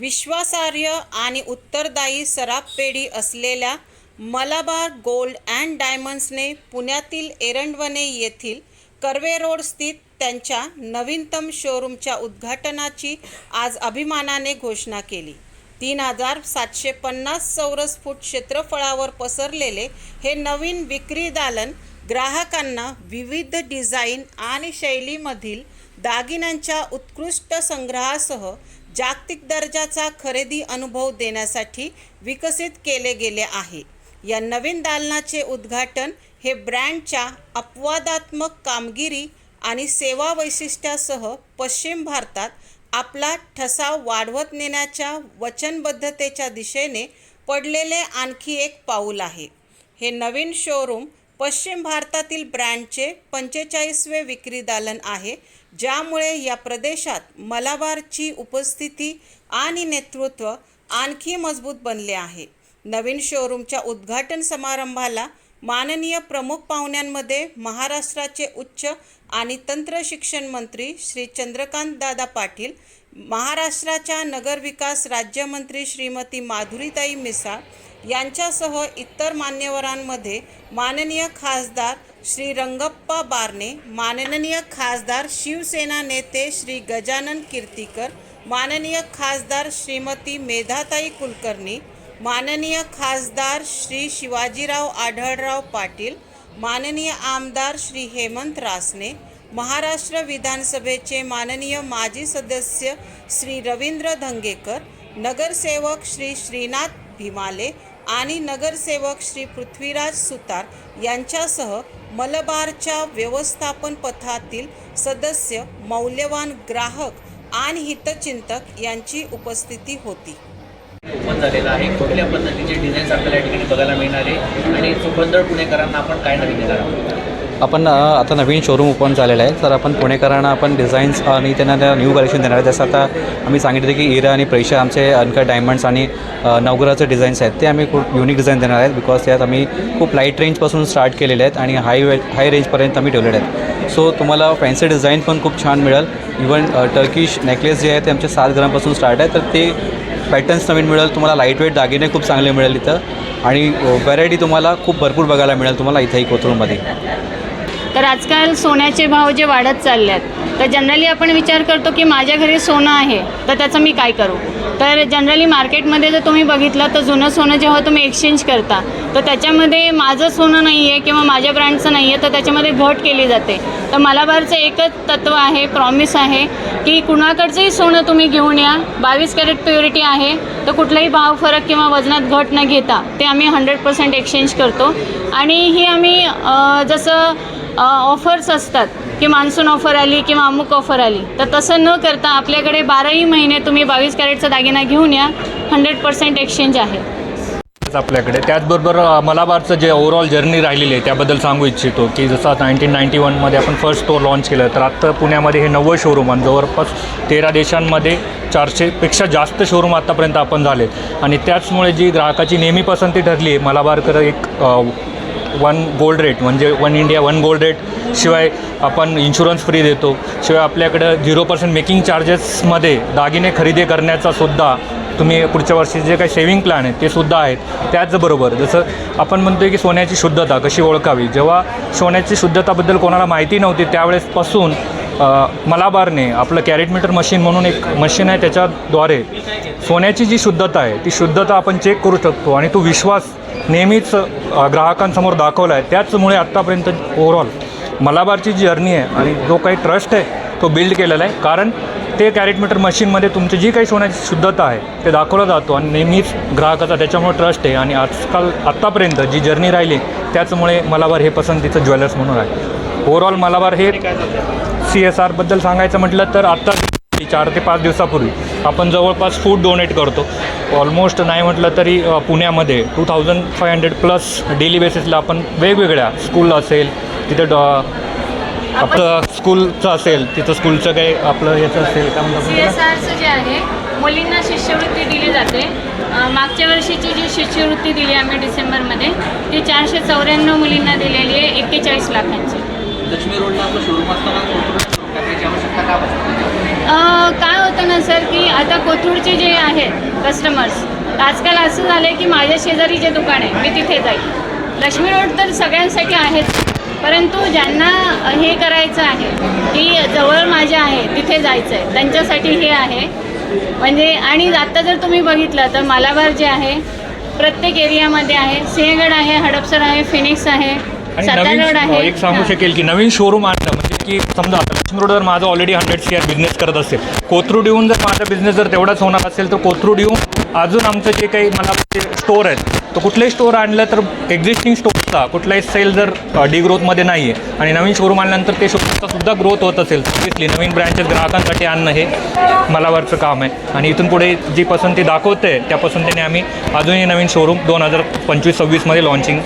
विश्वासार्ह आणि उत्तरदायी सराफ पेढी असलेल्या मलाबार गोल्ड अँड डायमंड्सने पुण्यातील एरंडवणे येथील कर्वे रोड स्थित त्यांच्या नवीनतम शोरूमच्या उद्घाटनाची आज अभिमानाने घोषणा केली. तीन हजार सातशे पन्नास चौरस फूट क्षेत्रफळावर पसरलेले हे नवीन विक्री दालन ग्राहकांना विविध डिझाईन आणि शैलीमधील दागिन्यांच्या उत्कृष्ट संग्रहासह जागतिक दर्जाचा खरेदी अनुभव देण्यासाठी विकसित केले गेले आहे. या नवीन दालनाचे उद्घाटन हे ब्रँडच्या अपवादात्मक कामगिरी आणि सेवा वैशिष्ट्यासह पश्चिम भारतात आपला ठसा वाढवत नेण्याच्या वचनबद्धतेच्या दिशेने पडलेले आणखी एक पाऊल आहे. हे नवीन शोरूम पश्चिम भारतातील ब्रँडचे पंचेचाळीसवे विक्री दालन आहे. ज्यामुळे या प्रदेशात मलाबारची उपस्थिती आणि नेतृत्व आणखी मजबूत बनले आहे. नवीन शोरूमच्या उद्घाटन समारंभाला माननीय प्रमुख पाहुण्यांमध्ये महाराष्ट्राचे उच्च आणि तंत्र शिक्षण मंत्री श्री चंद्रकांत दादा पाटील महाराष्ट्राच्या नगरविकास राज्यमंत्री श्रीमती माधुरीताई मिसाळ यांच्यासह इतर मान्यवरांमध्ये माननीय खासदार श्री रंगप्पा बारणे माननीय खासदार शिवसेना नेते श्री गजानन कीर्तीकर माननीय खासदार श्रीमती मेधाताई कुलकर्णी माननीय खासदार श्री शिवाजीराव आढळराव पाटील माननीय आमदार श्री हेमंत रासने महाराष्ट्र विधानसभेचे माननीय माजी सदस्य श्री रवींद्र धंगेकर नगरसेवक श्री श्रीनाथ भीमाले आणि नगरसेवक श्री पृथ्वीराज सुतार यांच्यासह मलबारच्या व्यवस्थापन पथातील सदस्य मौल्यवान ग्राहक आणि हितचिंतक यांची उपस्थिती होती. ओपन झालेला आहे. कुठल्या पद्धतीचे डिझाईन्स आपल्याला या ठिकाणी बघायला मिळणार आहे? आणि चुकंदर पुणेकरांना आपण काय नवीन देणार आहोत? आपण आता नवीन शोरूम ओपन झालेलं आहे. तर आपण पुणेकरांना आपण डिझाईन्स आणि त्यांना त्या न्यू कलेक्शन देणार आहे. जसं आता आम्ही सांगितलं की इरा आणि प्रेशा आमचे अनकट डायमंड्स आणि नवग्रहाचे डिझाईन्स आहेत. ते आम्ही खूप युनिक डिझाईन देणार आहेत बिकॉज त्यात आम्ही खूप लाइट रेंजपासून स्टार्ट केलेले आहेत आणि हाय वे हाय रेंजपर्यंत आम्ही ठेवलेले आहेत. सो तुम्हाला फॅन्सी डिझाईन पण खूप छान मिळेल. इवन टर्किश नेकलेस जे आहे ते आमचे सात ग्रामपासून स्टार्ट आहे. तर ते पॅटर्न्स नवीन मिळेल. तुम्हाला लाइट वेट दागिने खूप चांगले मिळेल इथं. आणि व्हरायटी तुम्हाला खूप भरपूर बघायला मिळेल तुम्हाला इथंही कोथरूडमध्ये तर आजकाल सोन्याचे भाव जे वाढत चालले आहेत तर जनरली आपण विचार करतो की माझ्या घरी सोनं आहे तर त्याचं मी काय करू? तर जनरली मार्केटमध्ये जर तुम्ही बघितलं तर जुनं सोनं जेव्हा तुम्ही एक्सचेंज करता तर त्याच्यामध्ये माझं सोनं नाही आहे किंवा माझ्या ब्रँडचं नाही आहे तर त्याच्यामध्ये घट केली जाते. तर मलाबारचं एकच तत्त्व आहे प्रॉमिस आहे की कुणाकडचंही सोनं तुम्ही घेऊन या बावीस कॅरेट प्युरिटी आहे तर कुठलाही भाव फरक किंवा वजनात घट न घेता ते आम्ही हंड्रेड पर्सेंट एक्सचेंज करतो. आणि ही आम्ही जसं ऑफर्स असतात. की मान्सून ऑफर आली किंवा अमुक ऑफर आली. तर तसं न करता आपल्याकडे बाराही महिने तुम्ही बावीस कॅरेटचा दागिना घेऊन या. हंड्रेड पर्सेंट एक्सचेंज आहे. आपल्याकडे. त्याचबरोबर मलाबारचं जे ओव्हरऑल जर्नी राहिलेली आहे त्याबद्दल सांगू इच्छितो की जसं नाईन्टीन नाईन्टी वनमध्ये आपण फर्स्ट स्टोअर लॉन्च केलं तर आत्ता पुण्यामध्ये हे नव्वद शोरूम आणि जवळपास तेरा देशांमध्ये चारशेपेक्षा जास्त शोरूम आत्तापर्यंत आपण झालेत. आणि त्याचमुळे जी ग्राहकाची नेहमी पसंती ठरली आहे मलाबारकर एक वन गोल्ड रेट म्हणजे one India one gold rate शिवाय आपण इन्शुरन्स फ्री देतो. शिवाय आपल्याकडं झिरो पर्सेंट मेकिंग चार्जेसमध्ये दागिने खरेदी करण्याचा सुद्धा तुम्ही पुढच्या वर्षी जे काही सेव्हिंग प्लॅन आहेत ते सुद्धा आहेत. त्याचबरोबर जसं आपण म्हणतो की सोन्याची शुद्धता कशी ओळखावी? जेव्हा सोन्याची शुद्धताबद्दल कोणाला माहिती नव्हती त्यावेळेसपासून मलाबारने आपलं कॅरेट मीटर मशीन म्हणून एक मशीन आहे त्याच्याद्वारे सोन्याची जी शुद्धता आहे ती शुद्धता आपण चेक करू शकतो आणि तो विश्वास नेहमीच ग्राहकांसमोर दाखवला आहे. त्याचमुळे आत्तापर्यंत ओव्हरऑल मलाबारची जी जर्नी आहे आणि जो काही ट्रस्ट आहे तो बिल्ड केलेला आहे. कारण ते कॅरेट मीटर मशीनमध्ये तुमची जी काही सोन्याची शुद्धता आहे ते दाखवला जातो आणि नेहमीच ग्राहकाचा त्याच्यामुळे ट्रस्ट आहे. आणि आजकाल आत्तापर्यंत जी जर्नी राहिली त्याचमुळे मलाबार हे पसंतीचं ज्वेलर्स म्हणून आहे. ओव्हरऑल मलाबार हे सी एस आरबद्दल सांगायचं म्हटलं तर आत्ता चार ते पाच दिवसापूर्वी आपण जवळपास फूड डोनेट करतो. ऑलमोस्ट नाही म्हटलं तरी पुण्यामध्ये two thousand five hundred plus daily बेसिसला आपण वेगवेगळ्या स्कूल असेल तिथं डॉ आपलं स्कूलचं असेल तिथं स्कूलचं काही आपलं याचं असेल काय म्हणतात जे आहे मुलींना शिष्यवृत्ती दिली जाते. मागच्या वर्षीची जी शिष्यवृत्ती दिली आम्ही डिसेंबरमध्ये ती चारशे चौऱ्याण्णव मुलींना दिलेली आहे एक्केचाळीस लाखांची. लक्ष्मी रोडला आपलं शोरूम असताना कोथरूड आवश्यकता का भासते काय होतं ना सर की आता कोथरूडचे जे आहेत कस्टमर्स आजकाल असं झालं आहे की माझ्या शेजारी जे दुकान आहे मी तिथे जाईल. लक्ष्मी रोड तर सगळ्यांसाठी आहेच परंतु ज्यांना हे करायचं आहे की जवळ माझ्या आहे तिथे जायचं आहे त्यांच्यासाठी हे आहे. म्हणजे आणि आता जर तुम्ही बघितलं तर मालाबार जे आहे प्रत्येक एरियामध्ये आहे. सिंहगड आहे हडपसर आहे फिनिक्स आहे. आणि सातारा नवीन रोड आहे एक सांगू हां. शकेल की नवीन शोरूम आणलं म्हणजे की समजा आता लक्ष्मी रोडवर माझं ऑलरेडी हंड्रेड आर बिझनेस करत असेल कोथरूड येऊन जर माझा बिझनेस जर तेवढाच होणार असेल तर कोथरूड येऊन अजून आमचं जे काही मला स्टोर आहेत तर कुठलेही स्टोर आणलं तर एक्झिस्टिंग स्टोरचा कुठलाही सेल जर डिग्रोथमध्ये नाही आहे आणि नवीन शोरूम आणल्यानंतर ते शोरूमचा सुद्धा ग्रोथ होत असेल ऑब्विसली नवीन ब्रँचेस ग्राहकांसाठी आणणं हे मलावरचं काम आहे आणि इथून पुढे जी पसंती दाखवते त्या पसंतीने आम्ही अजूनही नवीन शोरूम दोन हजार पंचवीस सव्वीसमध्ये लॉन्चिंग